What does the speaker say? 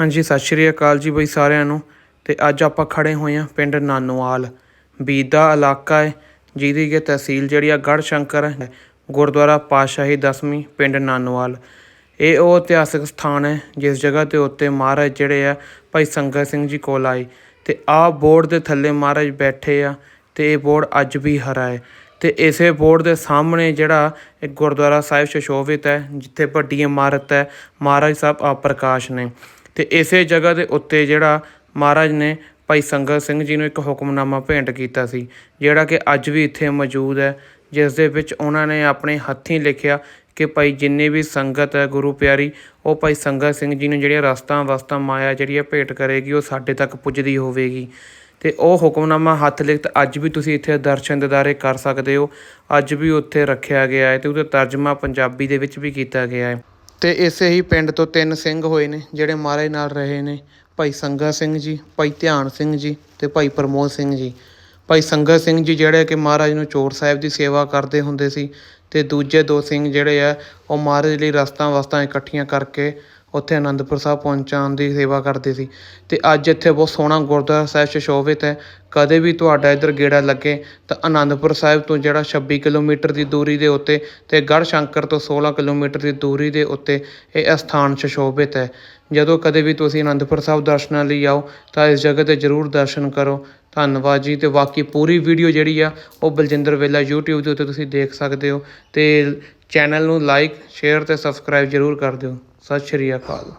ਹਾਂਜੀ, ਸਤਿ ਸ਼੍ਰੀ ਅਕਾਲ ਜੀ ਬਈ ਸਾਰਿਆਂ ਨੂੰ। ਤੇ ਅੱਜ ਆਪਾਂ ਖੜੇ ਹੋਏ ਆ ਪਿੰਡ ਨਾਨੋਵਾਲ। ਬੀਦਾ ਇਲਾਕਾ ਹੈ, ਜਿਹਦੀ ਕਿ ਤਹਿਸੀਲ ਜਿਹੜੀ ਆ ਗੜ੍ਹ ਸ਼ੰਕਰ ਹੈ, ਗੁਰਦੁਆਰਾ ਪਾਤਸ਼ਾਹੀ ਦਸਵੀਂ ਪਿੰਡ ਨਾਨੋਵਾਲ। ਇਹ ਉਹ ਇਤਿਹਾਸਕ ਸਥਾਨ ਹੈ, ਜਿਸ ਜਗ੍ਹਾ ਤੇ ਉੱਤੇ ਮਹਾਰਾਜ ਜਿਹੜੇ ਆ ਭਾਈ ਸੰਗਤ ਸਿੰਘ ਜੀ ਕੋਲ ਆਏ। ਤੇ ਆਹ ਬੋਰਡ ਦੇ ਥੱਲੇ ਮਹਾਰਾਜ ਬੈਠੇ ਆ, ਤੇ ਇਹ ਬੋਰਡ ਅੱਜ ਵੀ ਹਰਾ ਹੈ। ਤੇ ਇਸੇ ਬੋਰਡ ਦੇ ਸਾਹਮਣੇ ਜਿਹੜਾ ਇੱਕ ਗੁਰਦੁਆਰਾ ਸਾਹਿਬ ਸ਼ਸ਼ੋਭਿਤ ਹੈ, ਜਿੱਥੇ ਵੱਡੀ ਇਮਾਰਤ ਹੈ, ਮਹਾਰਾਜ ਸਾਹਿਬ ਆਪ ਪ੍ਰਕਾਸ਼ ਨੇ। ਤੇ ਇਸੇ ਜਗ੍ਹਾ ਦੇ ਉੱਤੇ ਜਿਹੜਾ ਮਹਾਰਾਜ ਨੇ ਭਾਈ ਸੰਗਤ ਸਿੰਘ ਜੀ ਨੂੰ ਇੱਕ ਹੁਕਮਨਾਮਾ ਭੇਂਟ ਕੀਤਾ ਸੀ, ਜਿਹੜਾ ਕਿ ਅੱਜ ਵੀ ਇੱਥੇ ਮੌਜੂਦ ਹੈ, ਜਿਸ ਦੇ ਵਿੱਚ ਉਹਨਾਂ ਨੇ ਆਪਣੇ ਹੱਥੀਂ ਲਿਖਿਆ ਕਿ ਭਾਈ ਜਿੰਨੇ ਵੀ ਸੰਗਤ ਹੈ ਗੁਰੂ ਪਿਆਰੀ, ਉਹ ਭਾਈ ਸੰਗਤ ਸਿੰਘ ਜੀ ਨੂੰ ਜਿਹੜੀਆਂ ਰਸਤਾਂ ਵਸਤਾਂ ਮਾਇਆ ਜਿਹੜੀ ਹੈ ਭੇਟ ਕਰੇਗੀ, ਉਹ ਸਾਡੇ ਤੱਕ ਪੁੱਜਦੀ ਹੋਵੇਗੀ। ਤੇ ਉਹ ਹੁਕਮਨਾਮਾ ਹੱਥ ਲਿਖਤ ਅੱਜ ਵੀ ਤੁਸੀਂ ਇੱਥੇ ਦਰਸ਼ਨ ਦਿਦਾਰੇ ਕਰ ਸਕਦੇ ਹੋ, ਅੱਜ ਵੀ ਉੱਥੇ ਰੱਖਿਆ ਗਿਆ ਹੈ ਤੇ ਉਹਦਾ ਤਰਜਮਾ ਪੰਜਾਬੀ ਦੇ ਵਿੱਚ ਵੀ ਕੀਤਾ ਗਿਆ ਹੈ। ਤੇ ਇਸੇ ਹੀ ਪਿੰਡ ਤੋਂ ਤਿੰਨ ਸਿੰਘ ਹੋਏ ਨੇ, ਜਿਹੜੇ ਮਹਾਰਾਜ ਨਾਲ ਰਹੇ ਨੇ। ਭਾਈ ਸੰਗਤ ਸਿੰਘ ਜੀ, ਭਾਈ ਧਿਆਨ ਸਿੰਘ ਜੀ ਤੇ ਭਾਈ ਪ੍ਰਮੋਦ ਸਿੰਘ ਜੀ। ਭਾਈ ਸੰਗਤ ਸਿੰਘ ਜੀ ਜਿਹੜੇ ਕਿ ਮਹਾਰਾਜ ਨੂੰ ਚੋਰ ਸਾਹਿਬ ਦੀ ਸੇਵਾ ਕਰਦੇ ਹੁੰਦੇ ਸੀ ਤੇ ਦੂਜੇ ਦੋ ਸਿੰਘ ਜਿਹੜੇ ਆ, ਉਹ ਮਹਾਰਾਜ ਲਈ ਰਸਤਾਂ ਵਸਤਾਂ ਇਕੱਠੀਆਂ ਕਰਕੇ ਉੱਥੇ ਅਨੰਦਪੁਰ ਸਾਹਿਬ ਪਹੁੰਚਾਉਣ ਦੀ ਸੇਵਾ ਕਰਦੇ ਸੀ। ਅਤੇ ਅੱਜ ਇੱਥੇ ਬਹੁਤ ਸੋਹਣਾ ਗੁਰਦੁਆਰਾ ਸਾਹਿਬ ਸੁਸ਼ੋਭਿਤ ਹੈ। ਕਦੇ ਵੀ ਤੁਹਾਡਾ ਇੱਧਰ ਗੇੜਾ ਲੱਗੇ ਤਾਂ ਅਨੰਦਪੁਰ ਸਾਹਿਬ ਤੋਂ ਜਿਹੜਾ 26 ਕਿਲੋਮੀਟਰ ਦੀ ਦੂਰੀ ਦੇ ਉੱਤੇ ਅਤੇ ਗੜ੍ਹ ਸ਼ੰਕਰ ਤੋਂ 16 ਕਿਲੋਮੀਟਰ ਦੀ ਦੂਰੀ ਦੇ ਉੱਤੇ ਇਹ ਅਸਥਾਨ ਸੁਸ਼ੋਭਿਤ ਹੈ। ਜਦੋਂ ਕਦੇ ਵੀ ਤੁਸੀਂ ਅਨੰਦਪੁਰ ਸਾਹਿਬ ਦਰਸ਼ਨਾਂ ਲਈ ਆਓ ਤਾਂ ਇਸ ਜਗ੍ਹਾ ਤੇ ਜ਼ਰੂਰ ਦਰਸ਼ਨ ਕਰੋ। ਧੰਨਵਾਦ ਜੀ। ਅਤੇ ਬਾਕੀ ਪੂਰੀ ਵੀਡੀਓ ਜਿਹੜੀ ਆ, ਉਹ ਬਲਜਿੰਦਰ ਵੇਲਾ YouTube ਦੇ ਉੱਤੇ ਤੁਸੀਂ ਦੇਖ ਸਕਦੇ ਹੋ। ਅਤੇ ਚੈਨਲ ਨੂੰ ਲਾਈਕ, ਸ਼ੇਅਰ ਅਤੇ ਸਬਸਕ੍ਰਾਈਬ ਜ਼ਰੂਰ ਕਰ ਦਿਓ। ਸਤਿ ਸ਼੍ਰੀ ਅਕਾਲ।